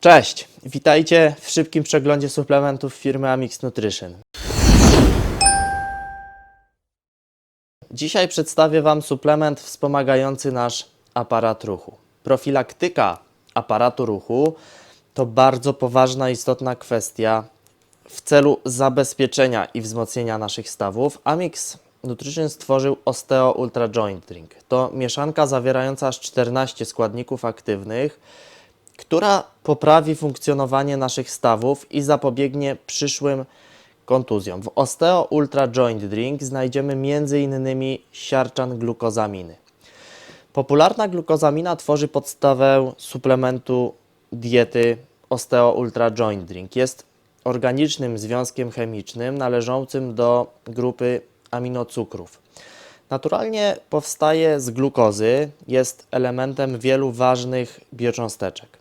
Cześć, witajcie w szybkim przeglądzie suplementów firmy Amix Nutrition. Dzisiaj przedstawię Wam suplement wspomagający nasz aparat ruchu. Profilaktyka aparatu ruchu to bardzo poważna, istotna kwestia w celu zabezpieczenia i wzmocnienia naszych stawów. Amix Nutrition stworzył Osteo Ultra Joint Drink. To mieszanka zawierająca aż 14 składników aktywnych, która poprawi funkcjonowanie naszych stawów i zapobiegnie przyszłym kontuzjom. W Osteo Ultra Joint Drink znajdziemy m.in. siarczan glukozaminy. Popularna glukozamina tworzy podstawę suplementu diety Osteo Ultra Joint Drink. Jest organicznym związkiem chemicznym należącym do grupy aminocukrów. Naturalnie powstaje z glukozy, jest elementem wielu ważnych biocząsteczek.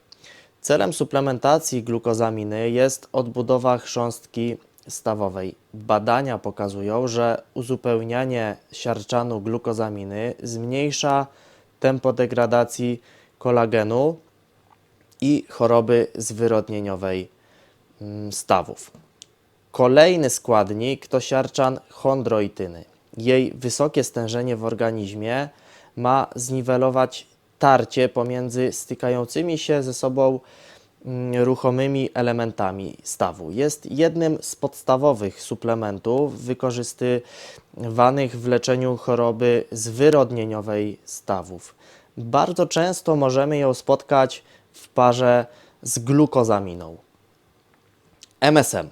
Celem suplementacji glukozaminy jest odbudowa chrząstki stawowej. Badania pokazują, że uzupełnianie siarczanu glukozaminy zmniejsza tempo degradacji kolagenu i choroby zwyrodnieniowej mm, stawów. Kolejny składnik to siarczan chondroityny. Jej wysokie stężenie w organizmie ma zniwelować tarcie pomiędzy stykającymi się ze sobą mm, ruchomymi elementami stawu. Jest jednym z podstawowych suplementów wykorzystywanych w leczeniu choroby zwyrodnieniowej stawów. Bardzo często możemy ją spotkać w parze z glukozaminą. MSM.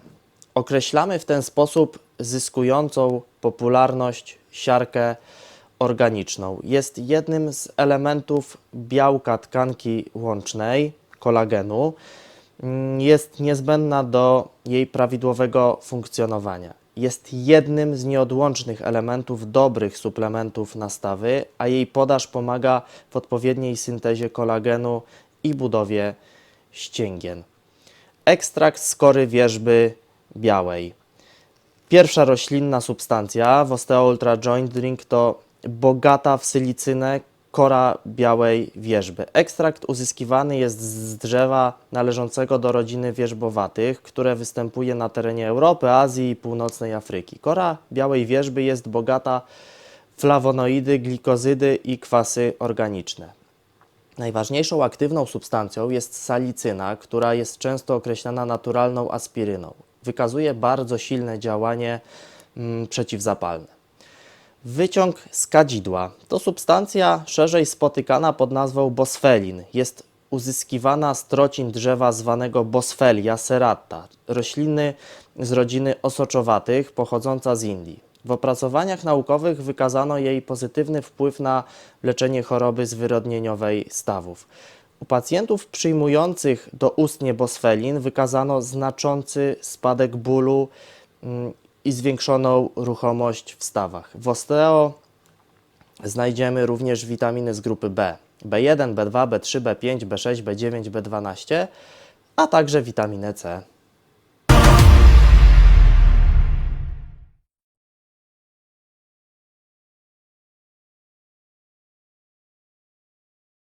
Określamy w ten sposób zyskującą popularność siarkę organiczną. Jest jednym z elementów białka tkanki łącznej, kolagenu. Mm, Jest niezbędna do jej prawidłowego funkcjonowania. Jest jednym z nieodłącznych elementów dobrych suplementów nastawy, a jej podaż pomaga w odpowiedniej syntezie kolagenu i budowie ścięgien. Ekstrakt z kory wierzby białej. Pierwsza roślinna substancja w Osteo Ultra Joint Drink to bogata w silicynę kora białej wierzby. Ekstrakt uzyskiwany jest z drzewa należącego do rodziny wierzbowatych, które występuje na terenie Europy, Azji i północnej Afryki. Kora białej wierzby jest bogata w flawonoidy, glikozydy i kwasy organiczne. Najważniejszą aktywną substancją jest salicyna, która jest często określana naturalną aspiryną. Wykazuje bardzo silne działanie mm, przeciwzapalne. Wyciąg z kadzidła to substancja szerzej spotykana pod nazwą bosfelin. Jest uzyskiwana z trocin drzewa zwanego Bosfelia serrata, rośliny z rodziny osoczowatych pochodząca z Indii. W opracowaniach naukowych wykazano jej pozytywny wpływ na leczenie choroby zwyrodnieniowej stawów. U pacjentów przyjmujących doustnie bosfelin wykazano znaczący spadek bólu mm, i zwiększoną ruchomość w stawach. W osteo znajdziemy również witaminy z grupy B. B1, B2, B3, B5, B6, B9, B12, a także witaminę C.